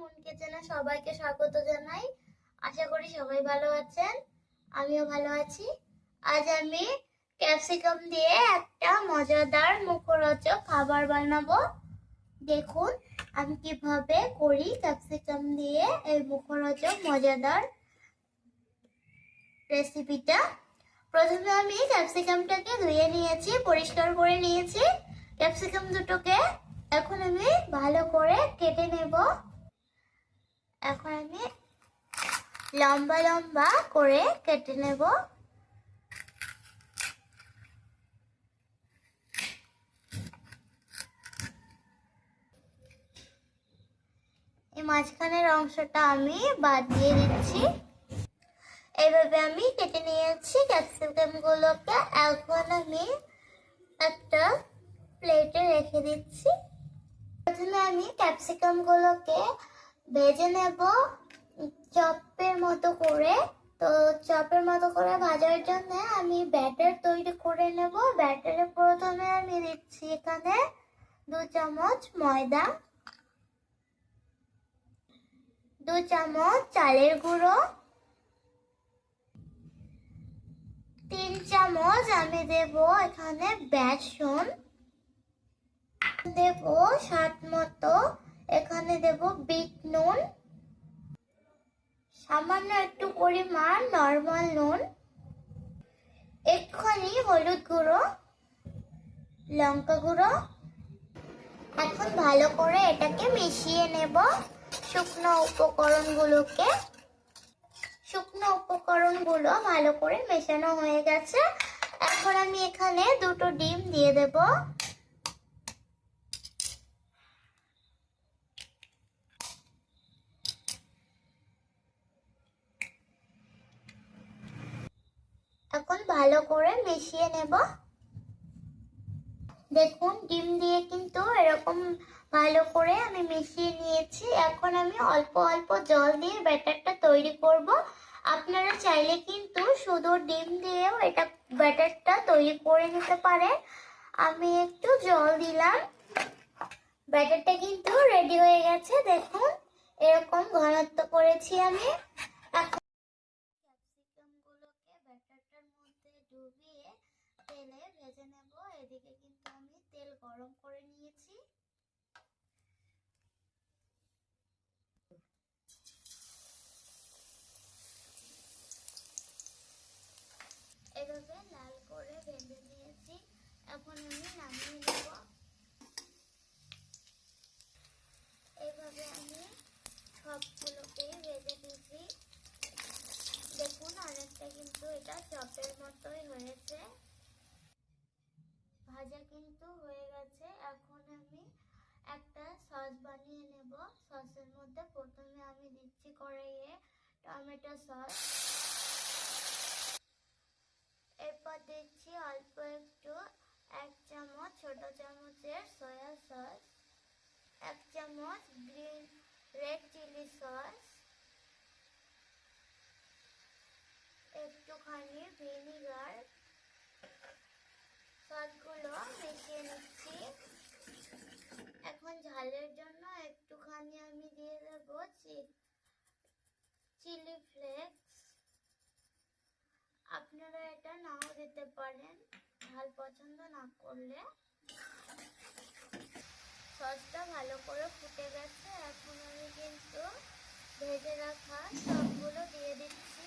মন কিচেনে সবাইকে স্বাগত জানাই। আশা করি সবাই ভালো আছেন, আমিও ভালো আছি। আজ আমি ক্যাপসিকাম দিয়ে একটা মজাদার মুখরোচক খাবার বানাবো। দেখুন, আমি কীভাবে করি ক্যাপসিকাম দিয়ে এই মুখরোচক, মজাদার রেসিপিটা। প্রথমে আমি ক্যাপসিকামটাকে ধুয়ে নিয়েছি, পরিষ্কার করে নিয়েছি। ক্যাপসিকাম দুটোকে এখন আমি ভালো করে কেটে নেব। এখন আমি লম্বা লম্বা করে কেটে নেব। এই মাঝখানের অংশটা আমি বাদ দিয়ে দিচ্ছি। এইভাবে আমি কেটে নিয়েছি ক্যাপসিকাম গুলোকে এখন আমি একটা প্লেটে রেখে দিচ্ছি। প্রথমে আমি ক্যাপসিকাম গুলোকে ভেজে নেব, চপের মতো করে। তো চপের মতো করে ভাজার জন্য আমি ব্যাটার তৈরি করে নেব। ব্যাটারে প্রথমে আমি দিচ্ছি এখানে দু চামচ ময়দা, দু চামচ চালের গুঁড়ো, তিন চামচ আমি দেব এখানে বেসন। দেব স্বাদ মতো এখানে দেব বিট নুন। সামান্য একটু পরিমাণ নর্মাল নুন। এক্ষুনি হলুদ গুঁড়ো, লঙ্কা গুঁড়ো। এখন ভালো করে এটাকে মিশিয়ে নেব শুকনো উপকরণগুলোকে। শুকনো উপকরণগুলো ভালো করে মেশানো হয়ে গেছে। এখন আমি এখানে দুটো ডিম দিয়ে দেব। এখন ভালো করে মিশিয়ে নেব। দেখুন, ডিম দিয়ে কিন্তু এরকম ভালো করে আমি মিশিয়ে নিয়েছি। এখন আমি অল্প অল্প জল দিয়ে ব্যাটারটা তৈরি করব। আপনারা চাইলে কিন্তু শুধু ডিম দিয়েও এটা ব্যাটারটা তৈরি করে নিতে পারেন। আমি একটু জল দিলাম। ব্যাটারটা কিন্তু রেডি হয়ে গেছে। দেখুন, এরকম ঘনত্ব করেছি আমি এখন ক্যাপসিকামগুলোকে ব্যাটারটার মধ্যে ডুবিয়ে তেলে ভেজে নেব। এদিকে কিন্তু আমি তেল গরম করে নিয়েছি। এভাবে লাল করে ভেজে নিয়েছি। এখন আমি নামিয়ে নেব এইভাবে আমি সবগুলোকেই ভেজে দিয়েছি দেখুন অনেকটা কিন্তু এটা চপের মতোই হয়েছে। ভাজা কিন্তু হয়ে গেছে। এখন আমি একটা সস বানিয়ে নেব। সসের মধ্যে প্রথমে আমি দিচ্ছি কড়াইয়ে টমেটো সস। এরপর দিচ্ছি অল্প একটু এক চামচ, ছোট চামচের সয়া সস, এক চামচ গ্রিন রেড চিলি সস একটুখানি ভিনিগার সসগুলো মিশিয়ে নিচ্ছি। এখন ঝালের জন্য একটুখানি আমি দিয়ে দেবো চিলি ফ্লেক্স। আপনারা এটা নাও দিতে পারেন, ঝাল পছন্দ না করলে। সসটা ভালো করে ফুটে গেছে, এখন আমি কিন্তু ভেজে রাখা সবগুলো দিয়ে দিচ্ছি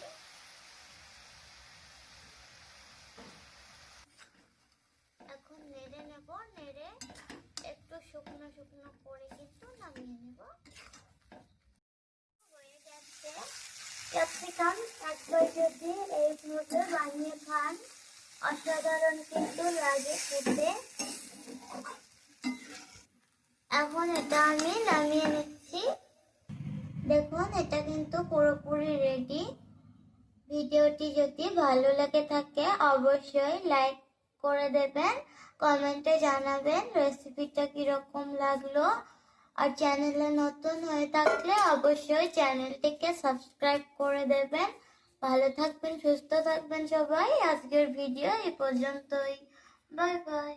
এখন নেড়ে নেব নেড়ে একটু শুকনো শুকনো করে কিন্তু নামিয়ে নেব। ক্যাপসিকাম একবার যদি এইভাবে বানিয়ে খান, অসাধারণ কিন্তু লাগে খেতে। এখন এটা আমি নামিয়ে নিচ্ছি। দেখুন, এটা কিন্তু পুরোপুরি রেডি ভিডিওটি যদি ভালো লাগে থাকে, অবশ্যই লাইক করে দেবেন। কমেন্টে জানাবেন রেসিপিটা কীরকম লাগল। আর চ্যানেলে নতুন হয়ে থাকলে অবশ্যই চ্যানেলটিকে সাবস্ক্রাইব করে দেবেন। ভালো থাকবেন, সুস্থ থাকবেন সবাই। আজকের ভিডিও এই পর্যন্তই। Bye bye